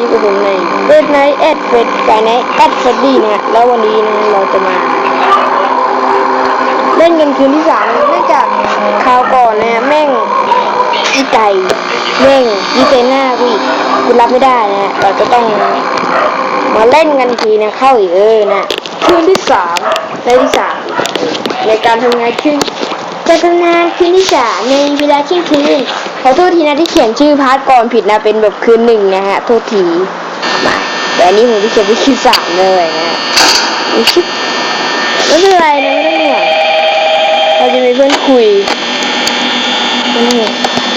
อยู่กับผมในเฟสไนท์แอดเฟสกายไนท์แอดเฟดดี้นะฮะแล้ววันนี้นะเราจะมาเล่นกันคืนที่สามเนื่องจากคราวก่อนนะฮะแม่งอีไก่แม่งยีเซน่ากูอีกกูรับไม่ได้นะฮะเราจะต้องมาเล่นกันทีนะเข้าอีกเออนะคืนที่สามในที่สามในการทำงานคืนจะทำงานคืนที่สามในเวลาเที่ยงคืน ขอโทษทีนะที่เขียนชื่อพาร์ทก่อนผิดนะเป็นแบบคืนหนึ่งนะฮะ โทษที มาแต่อันนี้ผมที่เขียนเป็นคืนสามเลยนะชิบไม่เป็นไรนะไม่ต้องห่วงเราจะมีเพื่อนคุยนี่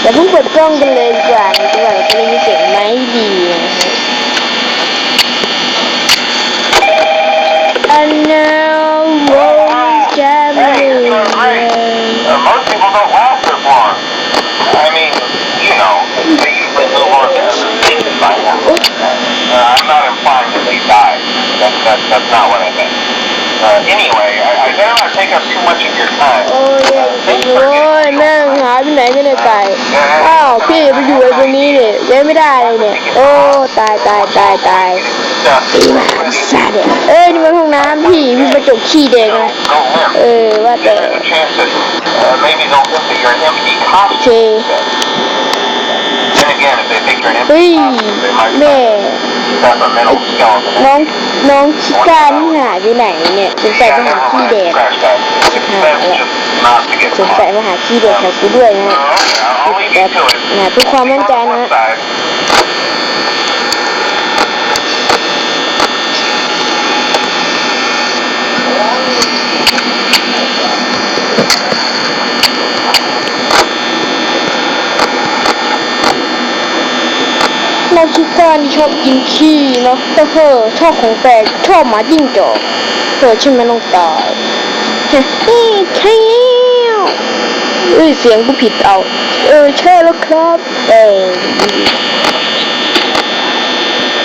เดี๋ยวเพิ่งเปิดกล้องกันเลยดีกว่านะดีกว่าจะได้ยินเสียงไหมดีนะฮะ And now we're jamming. Uh, most people don't That's, that's, that's not what I meant. Uh, anyway, I, I better not take up too much of your time. โอ้ยโอ้ยแม่งหายไปไหนกันเนี่ยไก่อ้าวพี่ไปอยู่ไอ้ตรงนี้เนี่ยยังไม่ได้เลยเนี่ย โอ้ตายตายตายตาย Stuff. ตีหมาสัตว์เนี่ยเอ้ยนี่มันห้องน้ำพี่พี่ประจกขี้แดงนะ Go limp. เออว่าแต่ There's a chance that uh, maybe they'll think that you're an empty costume. Okay. Then again, if they think you're an เฮ้ empty ย costume, they might แม่ have a mental skeleton. น้องน้องชิก้านี่หายไปไหนเนี่ยสงสัยมาหาขี้แดง Scratch that. It's best just not to get สงสัย caught. มาหาขี้แดงกับกูด้วยนะฮะ Okay, I'll leave แบ you บ to it. นะทุกความมั่นใจนะ One side. น้องชิก้านี่ชอบกินขี้เนาะแต่เธอชอบของแปลกชอบหมาจิ้งจอกเธอใช่ไหมน้องตายเฮ้ยใช่แล้วเอ้ยเสียงกูผิดเอา เออใช่แล้วครับเออ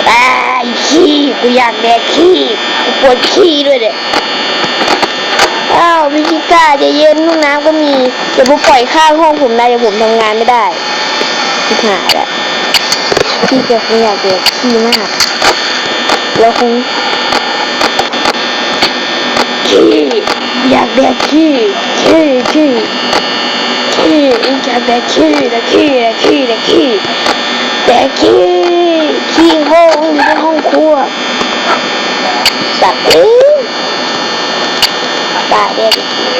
ตายขี้กูอยากแดกขี้กูปวดขี้ด้วยเนี่ยอ้าวพี่ชิก้าใจะเย็นห้องน้ำก็มีอย่าไปปล่อยข้างห้องผมนะเดี๋ยวผมทำงานไม่ได้ชิบหายแล้ว พี่จะคงอยากเด็กขี้มาก แล้วคงขี้อยากแดกขี้ขี้ขี้ขี้อยากแดกขี้แดกขี้แดกขี้แดกขี้แดกขี้ขี้ห้องอยู่ในห้องครัวสัตว์เอ้ยตายแดกขี้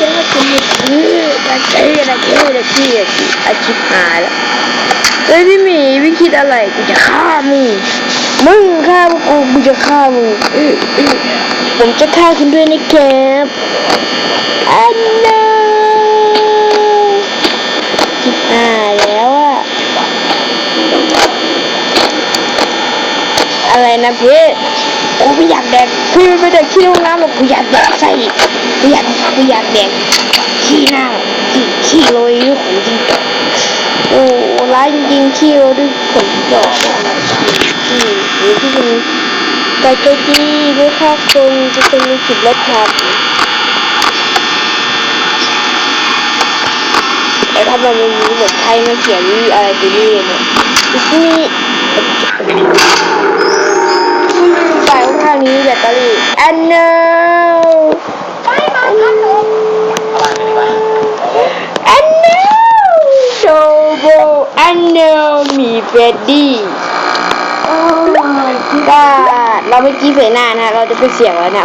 แล้วจะมีขี้ แดกขี้แดกขี้แดกขี้แดกขี้อาชิบหายแล้วเฮ้ยพี่หมีพี่คิดอะไรกูจะฆ่ามึงมึงฆ่าพวกกูกูจะฆ่ามึงผมจะฆ่าคุณด้วยนะครับอันนาจิบหายแล้วอะอะไรนะพี่กูไม่อยากแดกคือไม่ได้ขี้ห้องน้ำหรอกกูอยากแดกไส้กูอยากกูอยากแดกขี้หน้า ขี้โรยด้วยขนจริงจอกโอ้ร้ายจริงๆขี้เราด้วยขนดอกขี้หรือที่เป็นไก่ใจดีด้วยค่าคนจะเป็นมีสิบลดครับแต่ถ้ามันมีเหมือนใครมาเขียนอะไรตัวนี้เนี่ยนี่ฝ่ายข้างนี้แบตเตอรี่ and no and Shobo and no มีเฟรดดี้ก็เราไม่กี้เผยหน้านะ เราจะไปเสียงแล้วนะ